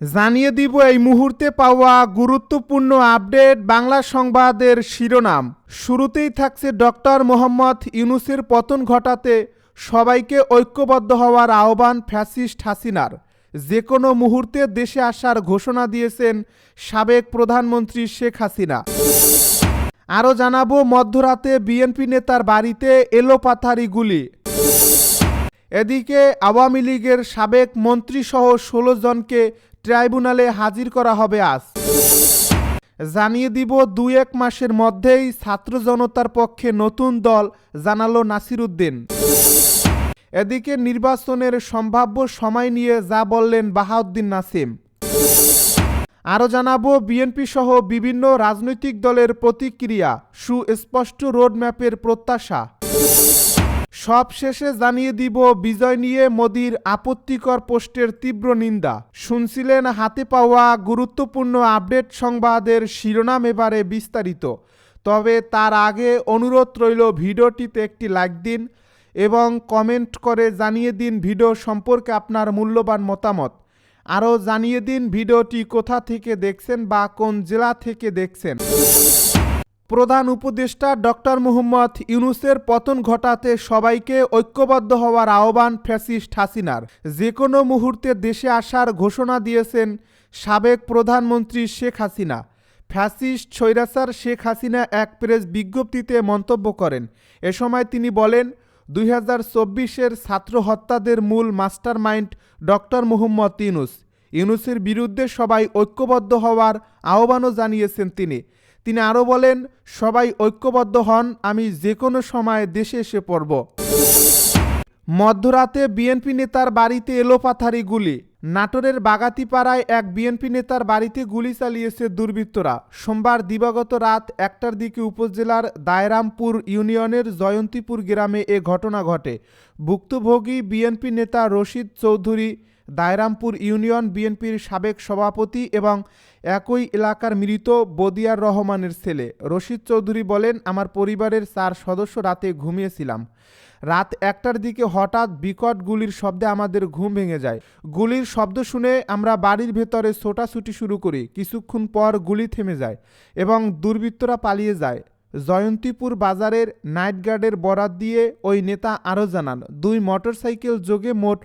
জানিয়ে দিব এই মুহূর্তে পাওয়া গুরুত্বপূর্ণ আপডেট বাংলা সংবাদের শিরোনাম। শুরুতেই থাকছে ডক্টর মোহাম্মদ ইউনুসের পতন ঘটাতে সবাইকে ঐক্যবদ্ধ হওয়ার আহ্বান ফ্যাসিস্ট হাসিনার। যে কোনো মুহূর্তে দেশে আসার ঘোষণা দিয়েছেন সাবেক প্রধানমন্ত্রী শেখ হাসিনা। আরও জানাব, মধ্যরাতে বিএনপি নেতার বাড়িতে এলোপাথারি গুলি। এদিকে আওয়ামী লীগের সাবেক মন্ত্রীসহ ষোলো জনকে ট্রাইব্যুনালে হাজির করা হবে আজ। জানিয়ে দিব দুই এক মাসের মধ্যেই ছাত্র জনতার পক্ষে নতুন দল, জানালো নাসিরুদ্দিন। এদিকে নির্বাচনের সম্ভাব্য সময় নিয়ে যা বললেন বাহাউদ্দিন নাসিম। আরও জানাব, বিএনপি সহ বিভিন্ন রাজনৈতিক দলের প্রতিক্রিয়া, সুস্পষ্ট রোডম্যাপের প্রত্যাশা। সব শেষে জানিয়ে দিব, বিজয় নিয়ে মোদির আপত্তিকর পোস্টের তীব্র নিন্দা। শুনছিলেন হাতে পাওয়া গুরুত্বপূর্ণ আপডেট সংবাদের শিরোনাম এবারে বিস্তারিত। তবে তার আগে অনুরোধ রইল ভিডিওটিতে একটি লাইক দিন এবং কমেন্ট করে জানিয়ে দিন ভিডিও সম্পর্কে আপনার মূল্যবান মতামত। আরও জানিয়ে দিন ভিডিওটি কোথা থেকে দেখছেন বা কোন জেলা থেকে দেখছেন। প্রধান উপদেষ্টা ডক্টর মুহম্মদ ইউনুসের পতন ঘটাতে সবাইকে ঐক্যবদ্ধ হওয়ার আহ্বান ফ্যাসিস্ট হাসিনার। যে কোনো মুহূর্তে দেশে আসার ঘোষণা দিয়েছেন সাবেক প্রধানমন্ত্রী শেখ হাসিনা। ফ্যাসিস্ট স্বৈরাচার শেখ হাসিনা এক প্রেস বিজ্ঞপ্তিতে মন্তব্য করেন। এ সময় তিনি বলেন, দুই হাজার চব্বিশের ছাত্র হত্যাদের মূল master mind doctor Muhammad Yunus. ইউনুসের বিরুদ্ধে সবাই ঐক্যবদ্ধ হওয়ার আহ্বানও জানিয়েছেন তিনি। তিনি আরও বলেন, সবাই ঐক্যবদ্ধ হন, আমি যে কোনো সময় দেশে এসে পড়ব। মধ্যরাতে বিএনপি নেতার বাড়িতে এলোপাথারি গুলি। নাটোরের বাগাতিপাড়ায় এক বিএনপি নেতার বাড়িতে গুলি চালিয়েছে দুর্বৃত্তরা। সোমবার দিবাগত রাত একটার দিকে উপজেলার দায়রামপুর ইউনিয়নের জয়ন্তীপুর গ্রামে এ ঘটনা ঘটে। ভুক্তভোগী বিএনপি নেতা রশিদ চৌধুরী দায়রামপুর ইউনিয়ন বিএনপির সাবেক সভাপতি এবং একই এলাকার মৃত বদিয়ার রহমানের ছেলে। রশিদ চৌধুরী বলেন, আমার পরিবারের চার সদস্য রাতে ঘুমিয়েছিলাম। রাত একটার দিকে হঠাৎ বিকট গুলির শব্দে আমাদের ঘুম ভেঙে যায়। গুলির শব্দ শুনে আমরা বাড়ির ভেতরে ছোটাছুটি শুরু করি। কিছুক্ষণ পর গুলি থেমে যায় এবং দুর্বৃত্তরা পালিয়ে যায়। জয়ন্তীপুর বাজারের নাইট গার্ডের বরাত দিয়ে ওই নেতা আরও জানান, দুই মোটরসাইকেল যোগে মোট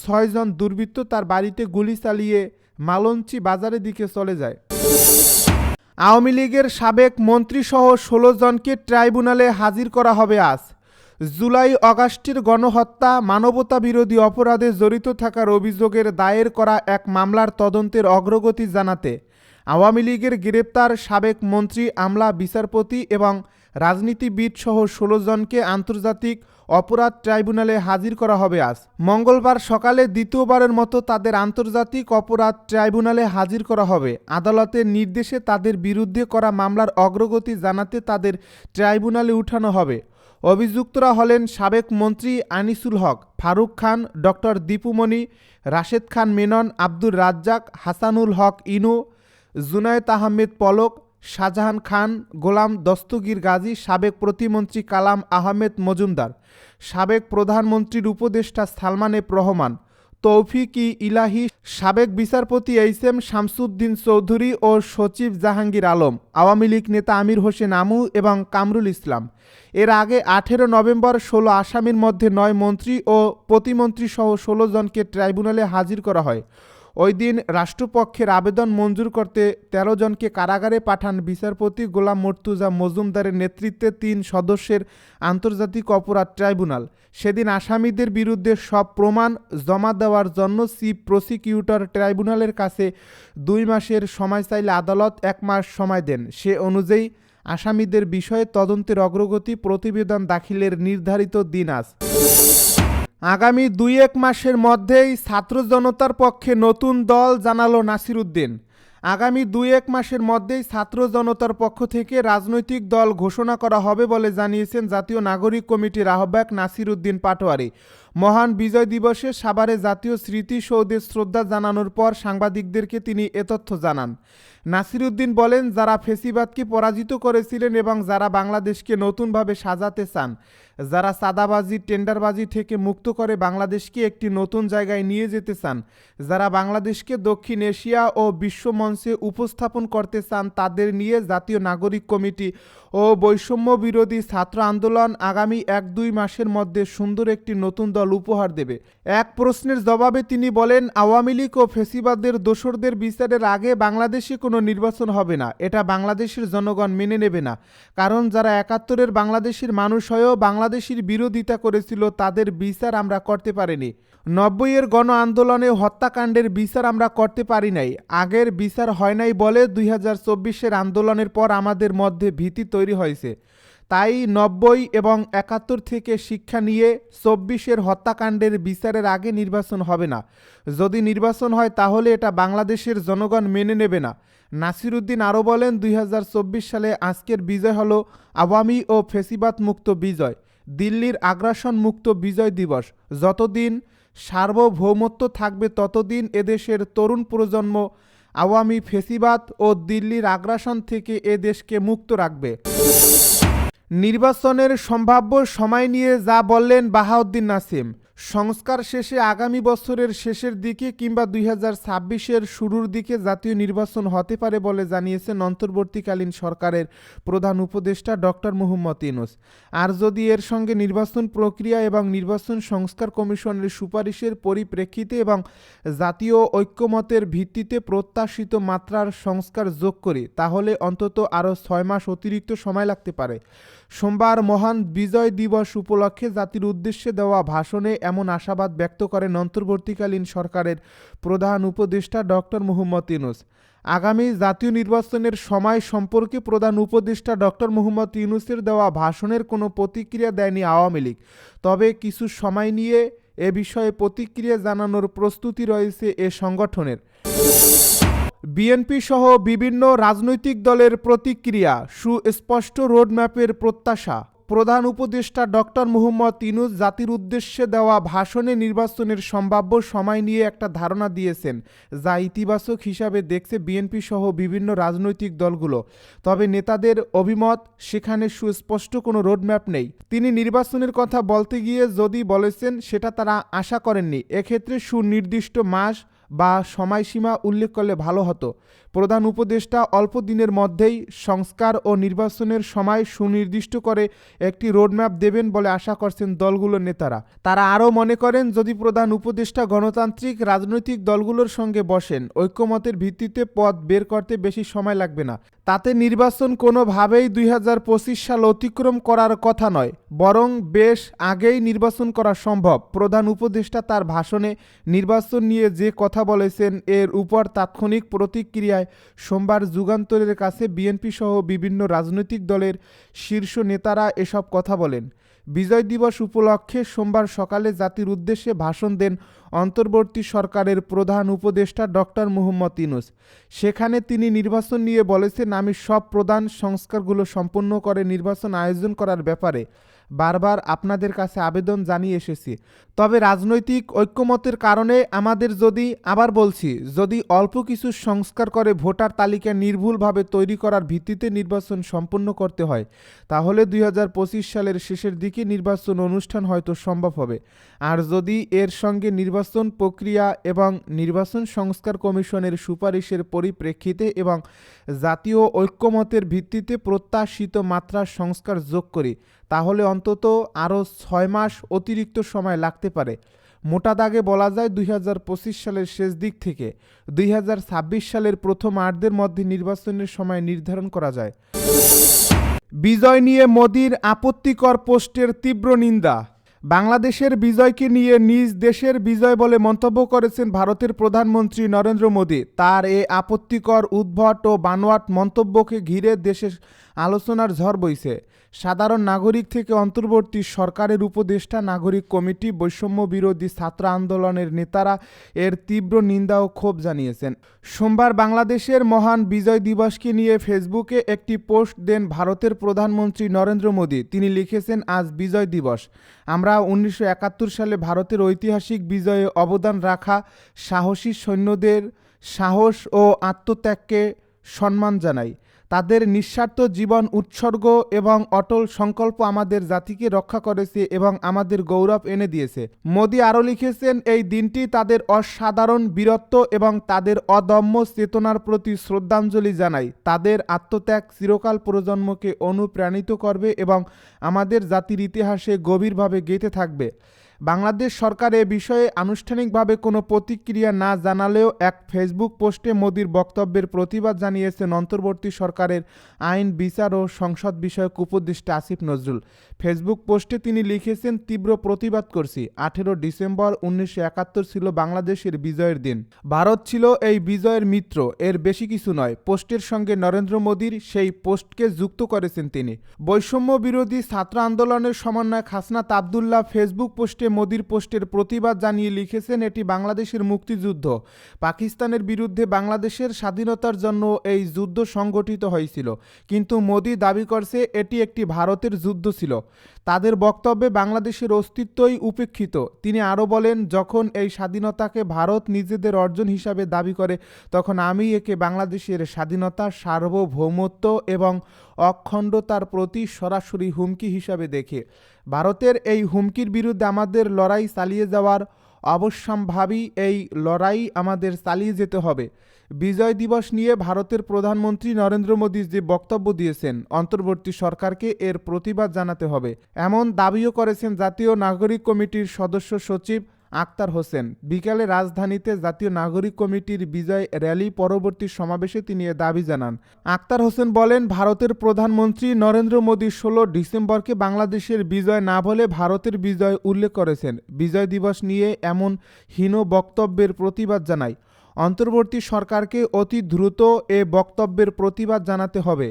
ছয়জন দুর্বৃত্ত তার বাড়িতে গুলি চালিয়ে মালঞ্চি বাজারের দিকে চলে যায়। আওয়ামী লীগের সাবেক মন্ত্রীসহ ষোলো জনকে ট্রাইব্যুনালে হাজির করা হবে আজ। জুলাই অগাস্টের গণহত্যা, মানবতা বিরোধী অপরাধে জড়িত থাকার অভিযোগের দায়ের করা এক মামলার তদন্তের অগ্রগতি জানাতে আওয়ামী লীগের গ্রেপ্তার সাবেক মন্ত্রী আমলা বিচারপতি এবং রাজনীতিবিদ সহ ষোলো জনকে আন্তর্জাতিক অপরাধ ট্রাইব্যুনালে হাজির করা হবে আজ। মঙ্গলবার সকালে দ্বিতীয়বারের মতো তাদের আন্তর্জাতিক অপরাধ ট্রাইব্যুনালে হাজির করা হবে। আদালতের নির্দেশে তাদের বিরুদ্ধে করা মামলার অগ্রগতি জানাতে তাদের ট্রাইব্যুনালে উঠানো হবে। অভিযুক্তরা হলেন সাবেক মন্ত্রী আনিসুল হক, ফারুক খান, ডক্টর দীপুমণি, রাশেদ খান মেনন, আব্দুর রাজ্জাক, হাসানুল হক, ইনু জুনায়েত আহমেদ পলক, শাহজাহান খান, গোলাম দস্তগীর গাজী, সাবেক প্রতিমন্ত্রী কালাম আহমেদ মজুমদার, সাবেক প্রধানমন্ত্রীর উপদেষ্টা সালমান এফ রহমান, তৌফিক ই ইলাহি, সাবেক বিচারপতি এইচ এম শামসুদ্দিন চৌধুরী ও সচিব জাহাঙ্গীর আলম, আওয়ামী লীগ নেতা আমির হোসেন আমু এবং কামরুল ইসলাম। এর আগে আঠেরো নভেম্বর ষোলো আসামির মধ্যে নয় মন্ত্রী ও প্রতিমন্ত্রী সহ ষোলো জনকে ট্রাইব্যুনালে হাজির করা হয়। ওই দিন রাষ্ট্রপক্ষের আবেদন মঞ্জুর করতে ১৩ জনকে কারাগারে পাঠান বিচারপতি গোলাম মর্তুজা মজুমদারের নেতৃত্বে তিন সদস্যের আন্তর্জাতিক অপরাধ ট্রাইব্যুনাল। সেদিন আসামিদের বিরুদ্ধে সব প্রমাণ জমা দেওয়ার জন্য চিফ প্রসিকিউটর ট্রাইব্যুনালের কাছে দুই মাসের সময় চাইলে আদালত এক মাস সময় দেন। সে অনুযায়ী আসামিদের বিষয়ে তদন্তের অগ্রগতি প্রতিবেদন দাখিলের নির্ধারিত দিন আজ। আগামী দুই এক মাসের মধ্যেই ছাত্র জনতার পক্ষে নতুন দল জানালো নাসিরুদ্দিন। আগামী দুই এক মাসের মধ্যেই ছাত্র জনতার পক্ষ থেকে রাজনৈতিক দল ঘোষণা করা হবে বলে জানিয়েছেন জাতীয় নাগরিক কমিটির আহ্বায়ক নাসিরুদ্দিন পাটোয়ারি। মহান বিজয় দিবসে সাভারে জাতীয় স্মৃতিসৌধে শ্রদ্ধা জানানোর পর সাংবাদিকদেরকে তিনি এ তথ্য জানান। নাসিরুদ্দিন বলেন, যারা ফেসিবাদকে পরাজিত করেছিলেন এবং যারা বাংলাদেশকে নতুনভাবে সাজাতে চান, যারা সাদাবাজি টেন্ডারবাজি থেকে মুক্ত করে বাংলাদেশকে একটি নতুন জায়গায় নিয়ে যেতে চান, যারা বাংলাদেশকে দক্ষিণ এশিয়া ও বিশ্ব মঞ্চে উপস্থাপন করতে চান, তাদের নিয়ে জাতীয় নাগরিক কমিটি ও বৈষম্য বিরোধী ছাত্র আন্দোলন আগামী এক দুই মাসের মধ্যে সুন্দর একটি নতুন দল উপহার দেবে। এক প্রশ্নের জবাবে তিনি বলেন, আওয়ামী লীগ ও ফেসিবাদের দোসরদের বিচারের আগে বাংলাদেশে কোনো নির্বাচন হবে না। এটা বাংলাদেশের জনগণ মেনে নেবে না। কারণ যারা একাত্তরের বাংলাদেশের মানুষ হয়েও বাংলাদেশের বিরোধিতা করেছিল, তাদের বিচার আমরা করতে পারিনি। নব্বইয়ের গণ আন্দোলনে হত্যাকাণ্ডের বিচার আমরা করতে পারি নাই। আগের বিচার হয় নাই বলে দুই হাজার চব্বিশের আন্দোলনের পর আমাদের মধ্যে ভীতি তৈরি হয়েছে। তাই নব্বই এবং একাত্তর থেকে শিক্ষা নিয়ে চব্বিশের হত্যাকাণ্ডের বিচারের আগে নির্বাচন হবে না। যদি নির্বাচন হয় তাহলে এটা বাংলাদেশের জনগণ মেনে নেবে না। নাসিরুদ্দিন আরও বলেন, দুই হাজার চব্বিশ সালে আজকের বিজয় হলো আওয়ামী ও ফেসিবাদ মুক্ত বিজয়, দিল্লির আগ্রাসন মুক্ত বিজয় দিবস। যতদিন সার্বভৌমত্ব থাকবে ততদিন এদেশের তরুণ প্রজন্ম আওয়ামী ফেসিবাদ ও দিল্লির আগ্রাসন থেকে এ দেশকে মুক্ত রাখবে। নির্বাচনের সম্ভাব্য সময় নিয়ে যা বললেন বাহাউদ্দিন নাসিম। সংস্কার শেষে আগামী বছরের শেষের দিকে কিংবা দুই হাজার ছাব্বিশের শুরুর দিকে জাতীয় নির্বাচন হতে পারে বলে জানিয়েছেন অন্তর্বর্তীকালীন সরকারের প্রধান উপদেষ্টা ডক্টর মুহম্মদ ইনুস আর যদি এর সঙ্গে নির্বাচন প্রক্রিয়া এবং নির্বাচন সংস্কার কমিশনের সুপারিশের পরিপ্রেক্ষিতে এবং জাতীয় ঐক্যমতের ভিত্তিতে প্রত্যাশিত মাত্রার সংস্কার যোগ করি, তাহলে অন্তত আরও ছয় মাস অতিরিক্ত সময় লাগতে পারে। সোমবার মহান বিজয় দিবস উপলক্ষে জাতির উদ্দেশ্যে দেওয়া ভাষণে এমন আশাবাদ ব্যক্ত করেন অন্তর্বর্তীকালীন সরকারের প্রধান উপদেষ্টা ডক্টর মুহম্মদ ইউনুস। আগামী জাতীয় নির্বাচনের সময় সম্পর্কে প্রধান উপদেষ্টা ডক্টর মুহম্মদ ইউনুসের দেওয়া ভাষণের কোনো প্রতিক্রিয়া দেয়নি আওয়ামী লীগ। তবে কিছু সময় নিয়ে এ বিষয়ে প্রতিক্রিয়া জানানোর প্রস্তুতি রয়েছে এ সংগঠনের। বিএনপি সহ বিভিন্ন রাজনৈতিক দলের প্রতিক্রিয়া, সুস্পষ্ট রোডম্যাপের প্রত্যাশা। প্রধান উপদেষ্টা ডক্টর মুহম্মদ ইনুজ জাতির উদ্দেশ্যে দেওয়া ভাষণে নির্বাচনের সম্ভাব্য সময় নিয়ে একটা ধারণা দিয়েছেন, যা ইতিবাচক হিসাবে দেখছে বিএনপি সহ বিভিন্ন রাজনৈতিক দলগুলো। তবে নেতাদের অভিমত, সেখানে সুস্পষ্ট কোনো রোডম্যাপ নেই। তিনি নির্বাচনের কথা বলতে গিয়ে যদি বলেছেন, সেটা তারা আশা করেননি। এক্ষেত্রে সুনির্দিষ্ট মাস বা সময়সীমা উল্লেখ করলে ভালো হতো। প্রধান উপদেষ্টা অল্প দিনের মধ্যেই সংস্কার ও নির্বাচনের সময় সুনির্দিষ্ট করে একটি রোডম্যাপ দেবেন বলে আশা করছেন দলগুলোর নেতারা। তারা আরও মনে করেন, যদি প্রধান উপদেষ্টা গণতান্ত্রিক রাজনৈতিক দলগুলোর সঙ্গে বসেন, ঐক্যমতের ভিত্তিতে পথ বের করতে বেশি সময় লাগবে না। তাতে নির্বাচন কোনোভাবেই দুই হাজার পঁচিশ সাল অতিক্রম করার কথা নয়, বরং বেশ আগেই নির্বাচন করা সম্ভব। প্রধান উপদেষ্টা তার ভাষণে, নির্বাচন নিয়ে যে কথা বলেছেন। এর উপর তাৎক্ষণিক প্রতিক্রিয়ায় সোমবার যুগান্তরের কাছে বিএনপি সহ বিভিন্ন রাজনৈতিক দলের শীর্ষ নেতারা এসব কথা বলেন। বিজয় দিবস উপলক্ষে সোমবার সকালে জাতির উদ্দেশ্যে ভাষণ দেন অন্তর্বর্তী সরকারের প্রধান উপদেষ্টা ডক্টর মুহম্মদ ইনুস সেখানে তিনি নির্বাচন নিয়ে বলেছেন, আমি সব প্রধান সংস্কারগুলো সম্পন্ন করে নির্বাচন আয়োজন করার ব্যাপারে বারবার আপনাদের কাছে আবেদন জানিয়ে এসেছি। তবে রাজনৈতিক ঐক্যমতের কারণে আমাদের যদি, আবার বলছি, যদি অল্প কিছু সংস্কার করে ভোটার তালিকা নির্ভুলভাবে তৈরি করার ভিত্তিতে নির্বাচন সম্পন্ন করতে হয়, তাহলে দুই হাজার পঁচিশ সালের শেষের দিকে নির্বাচন অনুষ্ঠান হয়তো সম্ভব হবে। আর যদি এর সঙ্গে নির্বাচন প্রক্রিয়া এবং নির্বাচন সংস্কার কমিশনের সুপারিশের পরিপ্রেক্ষিতে এবং জাতীয় ঐক্যমতের ভিত্তিতে প্রত্যাশিত মাত্রার সংস্কার যোগ করি, তাহলে অন্তত আরও ছয় মাস অতিরিক্ত সময় লাগতে পারে। মোটা দাগে বলা যায় দুই হাজার পঁচিশ সালের শেষ দিক থেকে দুই সালের প্রথম আর্ধের মধ্যে নির্বাচনের সময় নির্ধারণ করা যায়। বিজয় নিয়ে মোদির আপত্তিকর পোস্টের তীব্র নিন্দা। বাংলাদেশের বিজয়কে নিয়ে নিজ দেশের বিজয় বলে মন্তব্য করেছেন ভারতের প্রধানমন্ত্রী নরেন্দ্র মোদী। তার এ আপত্তিকর উদ্ভট ও বানোয়াট মন্তব্যকে ঘিরে দেশের আলোচনার ঝড় বইছে। সাধারণ নাগরিক থেকে অন্তর্বর্তী সরকারের উপদেষ্টা, নাগরিক কমিটি, বৈষম্য বিরোধী ছাত্র আন্দোলনের নেতারা এর তীব্র নিন্দা ও ক্ষোভ জানিয়েছেন। সোমবার বাংলাদেশের মহান বিজয় দিবসকে নিয়ে ফেসবুকে একটি পোস্ট দেন ভারতের প্রধানমন্ত্রী নরেন্দ্র মোদী। তিনি লিখেছেন, আজ বিজয় দিবস। আমরা উনিশশো একাত্তর সালে ভারতের ঐতিহাসিক বিজয়ে অবদান রাখা সাহসী সৈন্যদের সাহস ও আত্মত্যাগকে সম্মান জানাই। তাদের নিঃস্বার্থ জীবন, উৎসর্গ এবং অটল সংকল্প আমাদের জাতিকে রক্ষা করেছে এবং আমাদের গৌরব এনে দিয়েছে। মোদী আরও লিখেছেন, এই দিনটি তাদের অসাধারণ বীরত্ব এবং তাদের অদম্য চেতনার প্রতি শ্রদ্ধাঞ্জলি জানাই। তাদের আত্মত্যাগ চিরকাল প্রজন্মকে অনুপ্রাণিত করবে এবং আমাদের জাতির ইতিহাসে গভীরভাবে গেঁথে থাকবে। বাংলাদেশ সরকার এ বিষয়ে আনুষ্ঠানিকভাবে কোনো প্রতিক্রিয়া না জানালেও এক ফেসবুক পোস্টে মোদির বক্তব্যের প্রতিবাদ জানিয়েছেন অন্তর্বর্তী সরকারের আইন, বিচার ও সংসদ বিষয়ক উপদেষ্টা আসিফ নজরুল। ফেসবুক পোস্টে তিনি লিখেছেন, তীব্র প্রতিবাদ করছি। আঠেরো ডিসেম্বর উনিশশো একাত্তর ছিল বাংলাদেশের বিজয়ের দিন। ভারত ছিল এই বিজয়ের মিত্র। এর বেশি কিছু নয়। পোস্টের সঙ্গে নরেন্দ্র মোদীর সেই পোস্টকে যুক্ত করেছেন তিনি। বৈষম্য বিরোধী ছাত্র আন্দোলনের সমন্বয়ক হাসনাত আবদুল্লাহ ফেসবুক পোস্টে মোদির পোস্টের প্রতিবাদ জানিয়ে লিখেছেন এটি বাংলাদেশের মুক্তিযুদ্ধ। পাকিস্তানের বিরুদ্ধে বাংলাদেশের স্বাধীনতার জন্য এই যুদ্ধ সংগঠিত হয়েছিল। কিন্তু মোদি দাবি করছে এটি একটি ভারতের যুদ্ধ ছিল। তাদের বক্তব্যে বাংলাদেশের অস্তিত্বই উপেক্ষিত। তিনি আরও বলেন, যখন এই স্বাধীনতাকে ভারত নিজেদের অর্জন হিসাবে দাবি করে, তখন আমি একে বাংলাদেশের স্বাধীনতা, সার্বভৌমত্ব এবং অখণ্ডতার প্রতি সরাসরি হুমকি হিসাবে দেখে। ভারতের এই হুমকির বিরুদ্ধে আমাদের লড়াই চালিয়ে যাওয়ার অবশ্যম্ভাবী এই লড়াই আমাদের চালিয়ে যেতে হবে। বিজয় দিবস নিয়ে ভারতের প্রধানমন্ত্রী নরেন্দ্র মোদী যে বক্তব্য দিয়েছেন, অন্তর্বর্তী সরকারকে এর প্রতিবাদ জানাতে হবে। এমন দাবিও করেছেন জাতীয় নাগরিক কমিটির সদস্য সচিব আক্তার হোসেন। বিকালে রাজধানীতে জাতীয় নাগরিক কমিটির বিজয় র্যালি পরবর্তী সমাবেশে তিনি এ দাবি জানান। আক্তার হোসেন বলেন, ভারতের প্রধানমন্ত্রী নরেন্দ্র মোদী ষোলো ডিসেম্বরকে বাংলাদেশের বিজয় না বলে ভারতের বিজয় উল্লেখ করেছেন। বিজয় দিবস নিয়ে এমন হীন বক্তব্যের প্রতিবাদ জানায়। অন্তর্বর্তী সরকারকে অতি দ্রুত এ বক্তব্যের প্রতিবাদ জানাতে হবে।